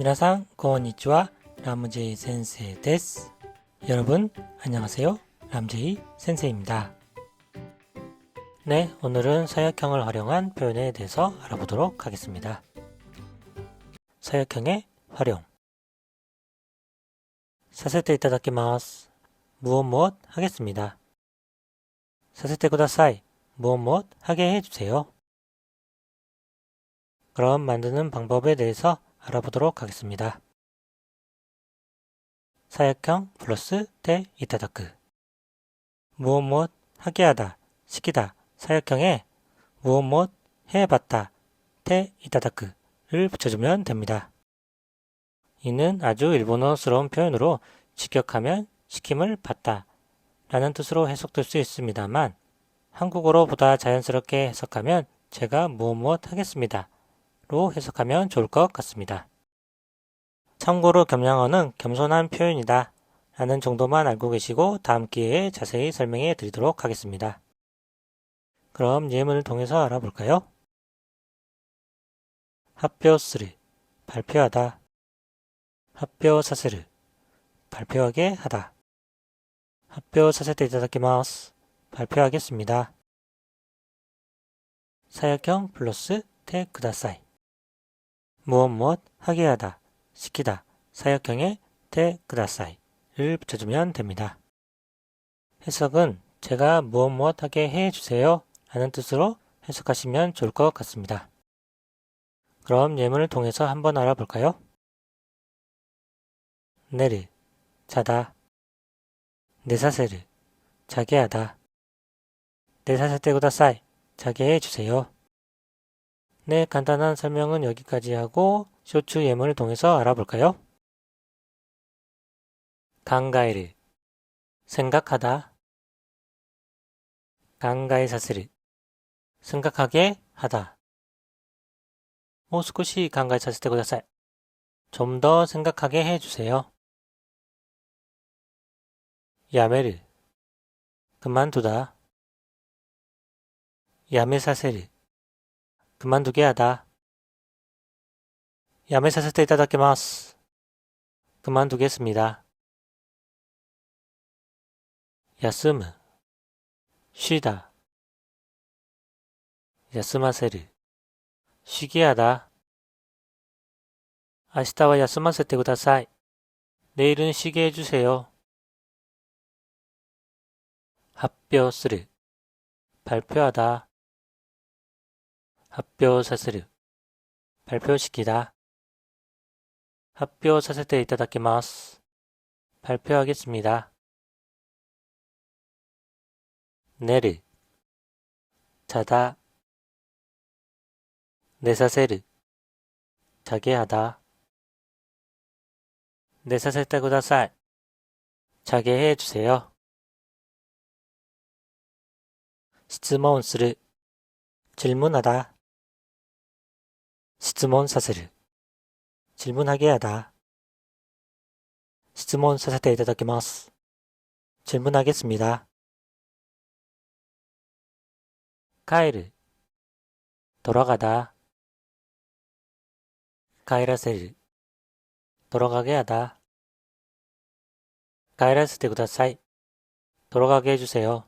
미나상 고니치와 라무제이 센세 데스. 여러분 안녕하세요. 람제이 센세입니다. 네, 오늘은 사역형을 활용한 표현에 대해서 알아보도록 하겠습니다. 사역형의 활용. 사세테 이타다키마스. 무엇 무엇 하겠습니다. 사세테 구다사이. 무엇 무엇 하게 해주세요. 그럼 만드는 방법에 대해서 알아보도록 하겠습니다. 사역형 플러스 테 이타다크. 무엇 무엇 하게 하다, 시키다, 사역형에 무엇 무엇 해봤다, 테 이타다크를 붙여주면 됩니다. 이는 아주 일본어스러운 표현으로 직역하면 시킴을 받다 라는 뜻으로 해석될 수 있습니다만 한국어로 보다 자연스럽게 해석하면 제가 무엇 무엇 하겠습니다. 로 해석하면 좋을 것 같습니다. 참고로 겸양어는 겸손한 표현이다 라는 정도만 알고 계시고 다음 기회에 자세히 설명해 드리도록 하겠습니다. 그럼 예문을 통해서 알아볼까요? 합뼈스리 발표하다 합뼈사세르 발표하게 하다 합뼈사세테 이다다키마우스 발표하겠습니다. 사역형 플러스 테 그다사이 무엇 무엇 하게 하다, 시키다, 사역형의 테 그다사이를 붙여주면 됩니다. 해석은 제가 무엇 무엇 하게 해주세요 라는 뜻으로 해석하시면 좋을 것 같습니다. 그럼 예문을 통해서 한번 알아볼까요? 내리, 자다, 내사세를, 자게 하다, 내사세 때 그다사이, 자게 해주세요. 네, 간단한 설명은 여기까지 하고 쇼츠 예문을 통해서 알아볼까요? 강가이를 생각하다 강가이 사스를 생각하게 하다 もう少し考えさせてください. 좀 더 생각하게 해주세요. 야매를 그만두다 야매사세를 그만두게 하다. 야매사세테 이타다키마스. 그만두겠습니다. 야스무. 쉬다. 야스마세를. 쉬게 하다. 아시타와 야스마세테 구다사이. 내일은 쉬게 해주세요. 합표する. 발표하다. 합표 사스르 발표시키다 합표 사세테 이타다키마스 발표하겠습니다. 내를 자다 내사세르 자게 하다 내사세테 구다사이 자게 해주세요. 質問する 질문하다 質問させる 질문하게 하다 質問させていただきます 질문하겠습니다. 帰る 돌아가다 帰らせる 돌아가게 하다 帰らせてください 돌아가게 해주세요.